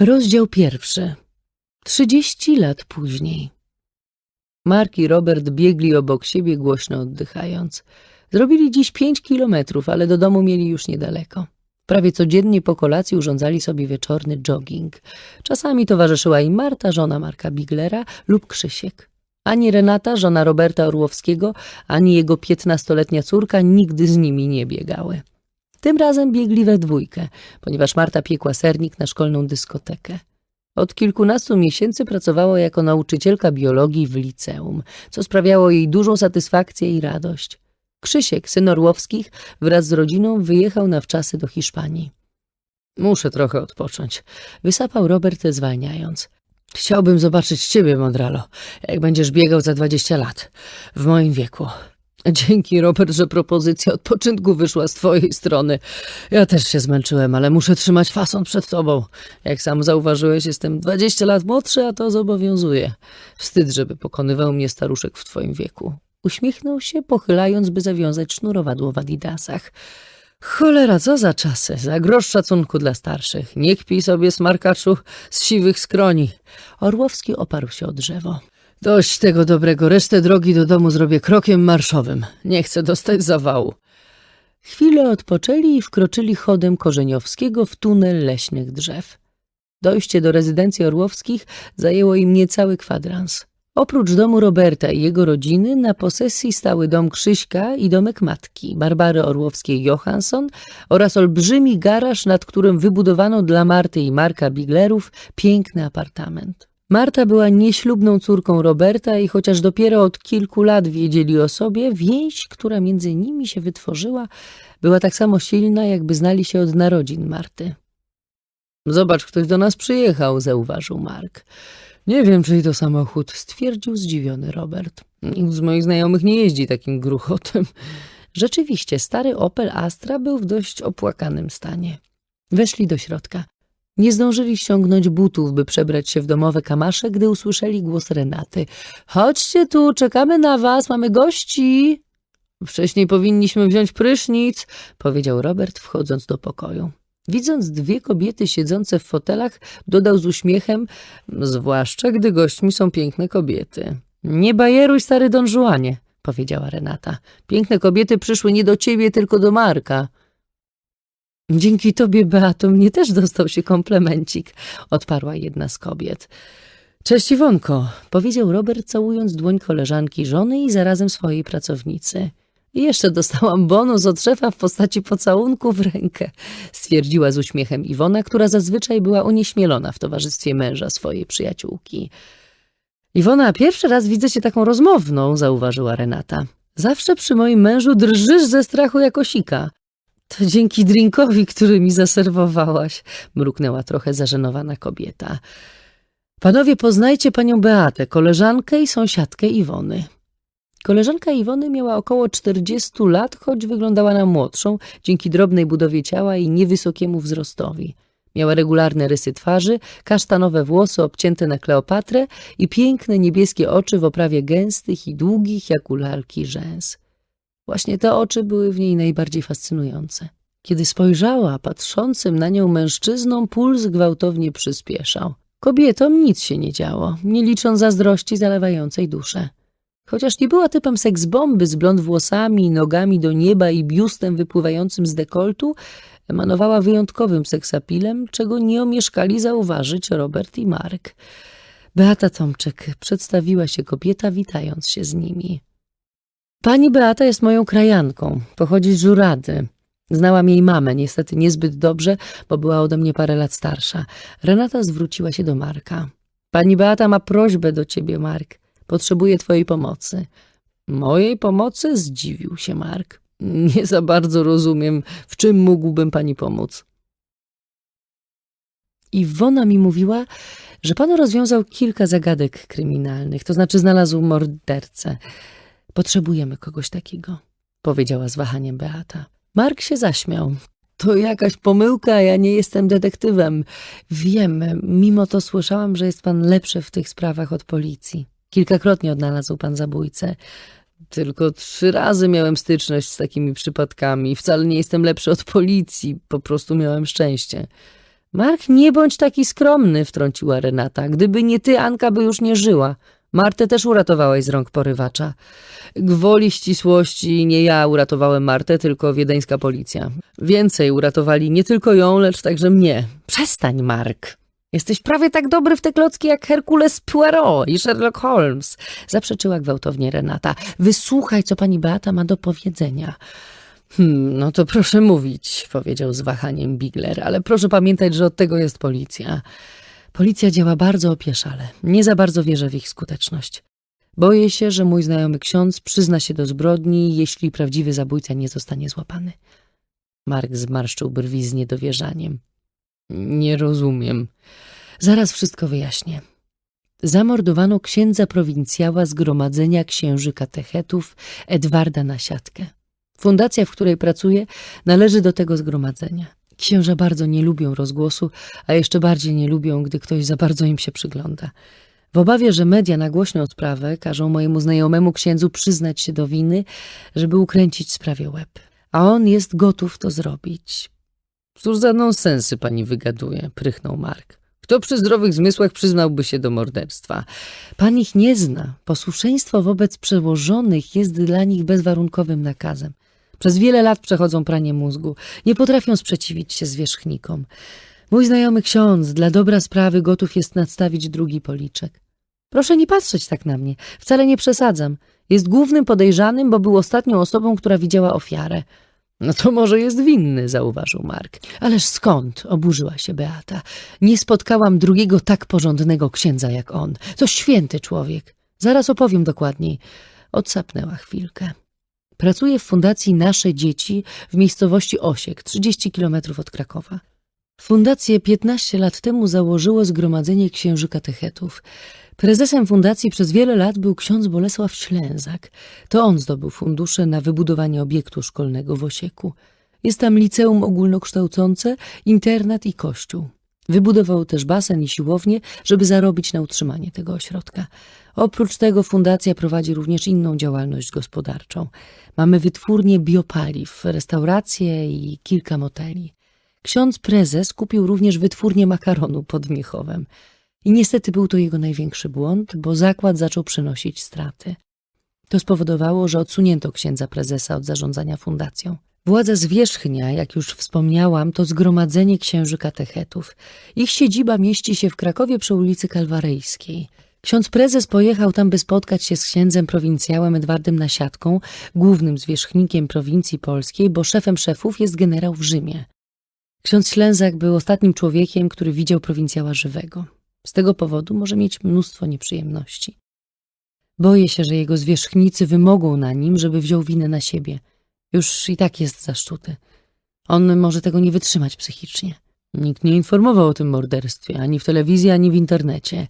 Rozdział pierwszy. Trzydzieści lat później. Mark i Robert biegli obok siebie, głośno oddychając. Zrobili dziś pięć kilometrów, ale do domu mieli już niedaleko. Prawie codziennie po kolacji urządzali sobie wieczorny jogging. Czasami towarzyszyła im Marta, żona Marka Biglera lub Krzysiek. Ani Renata, żona Roberta Orłowskiego, ani jego piętnastoletnia córka nigdy z nimi nie biegały. Tym razem biegli we dwójkę, ponieważ Marta piekła sernik na szkolną dyskotekę. Od kilkunastu miesięcy pracowała jako nauczycielka biologii w liceum, co sprawiało jej dużą satysfakcję i radość. Krzysiek, syn Orłowskich, wraz z rodziną wyjechał na wczasy do Hiszpanii. Muszę trochę odpocząć. Wysapał Robert, zwalniając. Chciałbym zobaczyć ciebie, Mondralo, jak będziesz biegał za dwadzieścia lat, w moim wieku. Dzięki, Robert, że propozycja odpoczynku wyszła z twojej strony. Ja też się zmęczyłem, ale muszę trzymać fason przed tobą. Jak sam zauważyłeś, jestem dwadzieścia lat młodszy, a to zobowiązuje. Wstyd, żeby pokonywał mnie staruszek w twoim wieku. Uśmiechnął się, pochylając, by zawiązać sznurowadło w adidasach. Cholera, co za czasy, za grosz szacunku dla starszych. Nie kpij sobie, smarkaczu, z siwych skroni. Orłowski oparł się o drzewo. Dość tego dobrego, resztę drogi do domu zrobię krokiem marszowym. Nie chcę dostać zawału. Chwilę odpoczęli i wkroczyli chodem Korzeniowskiego w tunel leśnych drzew. Dojście do rezydencji Orłowskich zajęło im niecały kwadrans. Oprócz domu Roberta i jego rodziny na posesji stały dom Krzyśka i domek matki, Barbary Orłowskiej-Johansson oraz olbrzymi garaż, nad którym wybudowano dla Marty i Marka Biglerów piękny apartament. Marta była nieślubną córką Roberta i chociaż dopiero od kilku lat wiedzieli o sobie, więź, która między nimi się wytworzyła, była tak samo silna, jakby znali się od narodzin Marty. Zobacz, ktoś do nas przyjechał, zauważył Mark. Nie wiem, czyj to samochód, stwierdził zdziwiony Robert. Nikt z moich znajomych nie jeździ takim gruchotem. Rzeczywiście, stary Opel Astra był w dość opłakanym stanie. Weszli do środka. Nie zdążyli ściągnąć butów, by przebrać się w domowe kamasze, gdy usłyszeli głos Renaty. Chodźcie tu, czekamy na was, mamy gości. Wcześniej powinniśmy wziąć prysznic, powiedział Robert, wchodząc do pokoju. Widząc dwie kobiety siedzące w fotelach, dodał z uśmiechem, zwłaszcza gdy gośćmi są piękne kobiety. Nie bajeruj, stary Don Juanie, powiedziała Renata. Piękne kobiety przyszły nie do ciebie, tylko do Marka. Dzięki tobie, Beato, mnie też dostał się komplemencik, odparła jedna z kobiet. Cześć Iwonko, powiedział Robert, całując dłoń koleżanki żony i zarazem swojej pracownicy. Jeszcze dostałam bonus od szefa w postaci pocałunku w rękę, stwierdziła z uśmiechem Iwona, która zazwyczaj była unieśmielona w towarzystwie męża swojej przyjaciółki. Iwona, pierwszy raz widzę cię taką rozmowną, zauważyła Renata. Zawsze przy moim mężu drżysz ze strachu jako sika. To dzięki drinkowi, który mi zaserwowałaś, mruknęła trochę zażenowana kobieta. Panowie, poznajcie panią Beatę, koleżankę i sąsiadkę Iwony. Koleżanka Iwony miała około 40 lat, choć wyglądała na młodszą dzięki drobnej budowie ciała i niewysokiemu wzrostowi. Miała regularne rysy twarzy, kasztanowe włosy obcięte na Kleopatrę i piękne niebieskie oczy w oprawie gęstych i długich jak u lalki rzęs. Właśnie te oczy były w niej najbardziej fascynujące. Kiedy spojrzała, patrzącym na nią mężczyzną, puls gwałtownie przyspieszał. Kobietom nic się nie działo, nie licząc zazdrości zalewającej duszę. Chociaż nie była typem seksbomby z blond włosami, nogami do nieba i biustem wypływającym z dekoltu, emanowała wyjątkowym seksapilem, czego nie omieszkali zauważyć Robert i Mark. Beata Tomczek przedstawiła się kobieta, witając się z nimi. Pani Beata jest moją krajanką, pochodzi z Żurady. Znałam jej mamę, niestety niezbyt dobrze, bo była ode mnie parę lat starsza. Renata zwróciła się do Marka. Pani Beata ma prośbę do ciebie, Mark. Potrzebuje twojej pomocy. Mojej pomocy? Zdziwił się Mark. Nie za bardzo rozumiem, w czym mógłbym pani pomóc. Iwona mi mówiła, że pan rozwiązał kilka zagadek kryminalnych, to znaczy znalazł mordercę. Potrzebujemy kogoś takiego, powiedziała z wahaniem Beata. Mark się zaśmiał. To jakaś pomyłka, ja nie jestem detektywem. Wiem, mimo to słyszałam, że jest pan lepszy w tych sprawach od policji. Kilkakrotnie odnalazł pan zabójcę. Tylko trzy razy miałem styczność z takimi przypadkami. Wcale nie jestem lepszy od policji, po prostu miałem szczęście. Mark, nie bądź taki skromny, wtrąciła Renata. Gdyby nie ty, Anka by już nie żyła. Martę też uratowałeś z rąk porywacza. Gwoli ścisłości nie ja uratowałem Martę, tylko wiedeńska policja. Więcej uratowali nie tylko ją, lecz także mnie. Przestań, Mark. Jesteś prawie tak dobry w te klocki jak Herkules Poirot i Sherlock Holmes, zaprzeczyła gwałtownie Renata. Wysłuchaj, co pani Beata ma do powiedzenia. Hmm, no to proszę mówić, powiedział z wahaniem Bigler, ale proszę pamiętać, że od tego jest policja. Policja działa bardzo opieszale. Nie za bardzo wierzę w ich skuteczność. Boję się, że mój znajomy ksiądz przyzna się do zbrodni, jeśli prawdziwy zabójca nie zostanie złapany. Mark zmarszczył brwi z niedowierzaniem. Nie rozumiem. Zaraz wszystko wyjaśnię. Zamordowano księdza prowincjała Zgromadzenia Księży Katechetów Edwarda Nasiatkę. Fundacja, w której pracuję, należy do tego zgromadzenia. Księża bardzo nie lubią rozgłosu, a jeszcze bardziej nie lubią, gdy ktoś za bardzo im się przygląda. W obawie, że media nagłośnią sprawę, każą mojemu znajomemu księdzu przyznać się do winy, żeby ukręcić sprawie łeb. A on jest gotów to zrobić. Cóż za nonsensy pani wygaduje, prychnął Mark. Kto przy zdrowych zmysłach przyznałby się do morderstwa? Pan ich nie zna. Posłuszeństwo wobec przełożonych jest dla nich bezwarunkowym nakazem. Przez wiele lat przechodzą pranie mózgu. Nie potrafią sprzeciwić się zwierzchnikom. Mój znajomy ksiądz dla dobra sprawy gotów jest nadstawić drugi policzek. Proszę nie patrzeć tak na mnie. Wcale nie przesadzam. Jest głównym podejrzanym, bo był ostatnią osobą, która widziała ofiarę. No to może jest winny, zauważył Mark. Ależ skąd? oburzyła się Beata. Nie spotkałam drugiego tak porządnego księdza jak on. To święty człowiek. Zaraz opowiem dokładniej. Odsapnęła chwilkę. Pracuje w fundacji Nasze Dzieci w miejscowości Osiek, 30 kilometrów od Krakowa. Fundację 15 lat temu założyło Zgromadzenie Księży Katechetów. Prezesem fundacji przez wiele lat był ksiądz Bolesław Ślęzak. To on zdobył fundusze na wybudowanie obiektu szkolnego w Osieku. Jest tam liceum ogólnokształcące, internat i kościół. Wybudował też basen i siłownię, żeby zarobić na utrzymanie tego ośrodka. Oprócz tego fundacja prowadzi również inną działalność gospodarczą. Mamy wytwórnię biopaliw, restauracje i kilka moteli. Ksiądz prezes kupił również wytwórnię makaronu pod Miechowem. I niestety był to jego największy błąd, bo zakład zaczął przynosić straty. To spowodowało, że odsunięto księdza prezesa od zarządzania fundacją. Władza zwierzchnia, jak już wspomniałam, to zgromadzenie księży katechetów. Ich siedziba mieści się w Krakowie przy ulicy Kalwaryjskiej. Ksiądz prezes pojechał tam, by spotkać się z księdzem prowincjałem Edwardem Nasiatką, głównym zwierzchnikiem prowincji polskiej, bo szefem szefów jest generał w Rzymie. Ksiądz Ślęzak był ostatnim człowiekiem, który widział prowincjała żywego. Z tego powodu może mieć mnóstwo nieprzyjemności. Boję się, że jego zwierzchnicy wymogą na nim, żeby wziął winę na siebie. Już i tak jest zaszczuty. On może tego nie wytrzymać psychicznie. Nikt nie informował o tym morderstwie, ani w telewizji, ani w internecie.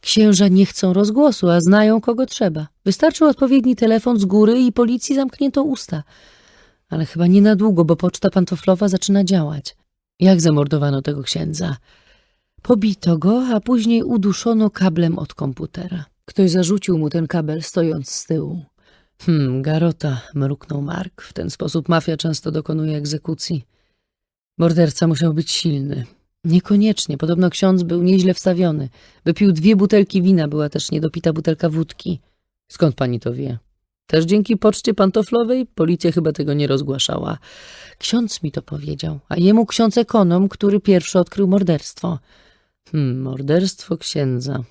Księża nie chcą rozgłosu, a znają kogo trzeba. Wystarczył odpowiedni telefon z góry i policji zamknięto usta. Ale chyba nie na długo, bo poczta pantoflowa zaczyna działać. Jak zamordowano tego księdza? Pobito go, a później uduszono kablem od komputera. Ktoś zarzucił mu ten kabel stojąc z tyłu. Hmm, garota, mruknął Mark. W ten sposób mafia często dokonuje egzekucji. Morderca musiał być silny. Niekoniecznie, podobno ksiądz był nieźle wstawiony. Wypił dwie butelki wina, była też niedopita butelka wódki. Skąd pani to wie? Też dzięki poczcie pantoflowej? Policja chyba tego nie rozgłaszała. Ksiądz mi to powiedział, a jemu ksiądz ekonom, który pierwszy odkrył morderstwo. Hmm, morderstwo księdza.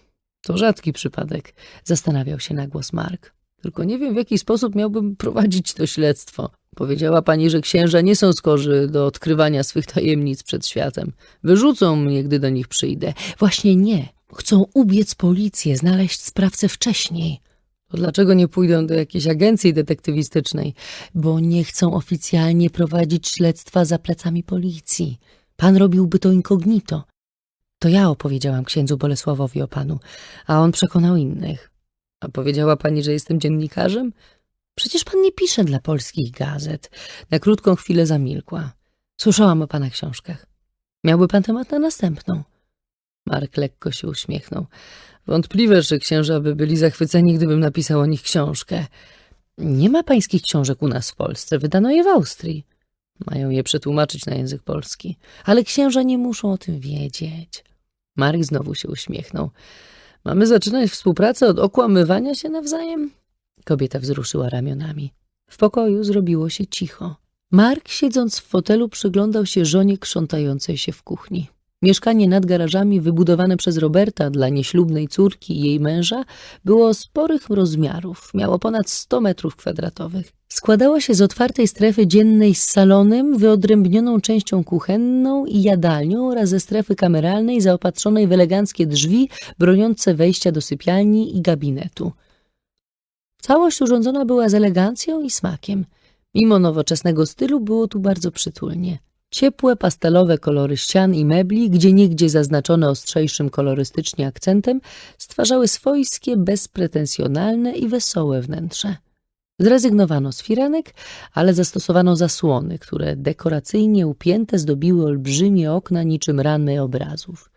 To rzadki przypadek, zastanawiał się na głos Mark. Tylko nie wiem, w jaki sposób miałbym prowadzić to śledztwo. Powiedziała pani, że księża nie są skorzy do odkrywania swych tajemnic przed światem. Wyrzucą mnie, gdy do nich przyjdę. Właśnie nie. Chcą ubiec policję, znaleźć sprawcę wcześniej. To dlaczego nie pójdą do jakiejś agencji detektywistycznej? Bo nie chcą oficjalnie prowadzić śledztwa za plecami policji. Pan robiłby to incognito. To ja opowiedziałam księdzu Bolesławowi o panu, a on przekonał innych. A powiedziała pani, że jestem dziennikarzem? Przecież pan nie pisze dla polskich gazet. Na krótką chwilę zamilkła. Słyszałam o pana książkach. Miałby pan temat na następną. Mark lekko się uśmiechnął. Wątpliwe, że księża by byli zachwyceni, gdybym napisał o nich książkę. Nie ma pańskich książek u nas w Polsce, wydano je w Austrii. Mają je przetłumaczyć na język polski. Ale księża nie muszą o tym wiedzieć. Mark znowu się uśmiechnął. Mamy zaczynać współpracę od okłamywania się nawzajem? Kobieta wzruszyła ramionami. W pokoju zrobiło się cicho. Mark, siedząc w fotelu, przyglądał się żonie krzątającej się w kuchni. Mieszkanie nad garażami, wybudowane przez Roberta dla nieślubnej córki i jej męża, było sporych rozmiarów. Miało ponad 100 metrów kwadratowych. Składało się z otwartej strefy dziennej z salonem, wyodrębnioną częścią kuchenną i jadalnią oraz ze strefy kameralnej zaopatrzonej w eleganckie drzwi broniące wejścia do sypialni i gabinetu. Całość urządzona była z elegancją i smakiem. Mimo nowoczesnego stylu było tu bardzo przytulnie. Ciepłe, pastelowe kolory ścian i mebli, gdzie niegdzie zaznaczone ostrzejszym kolorystycznie akcentem, stwarzały swojskie, bezpretensjonalne i wesołe wnętrze. Zrezygnowano z firanek, ale zastosowano zasłony, które dekoracyjnie upięte zdobiły olbrzymie okna niczym ramy obrazów.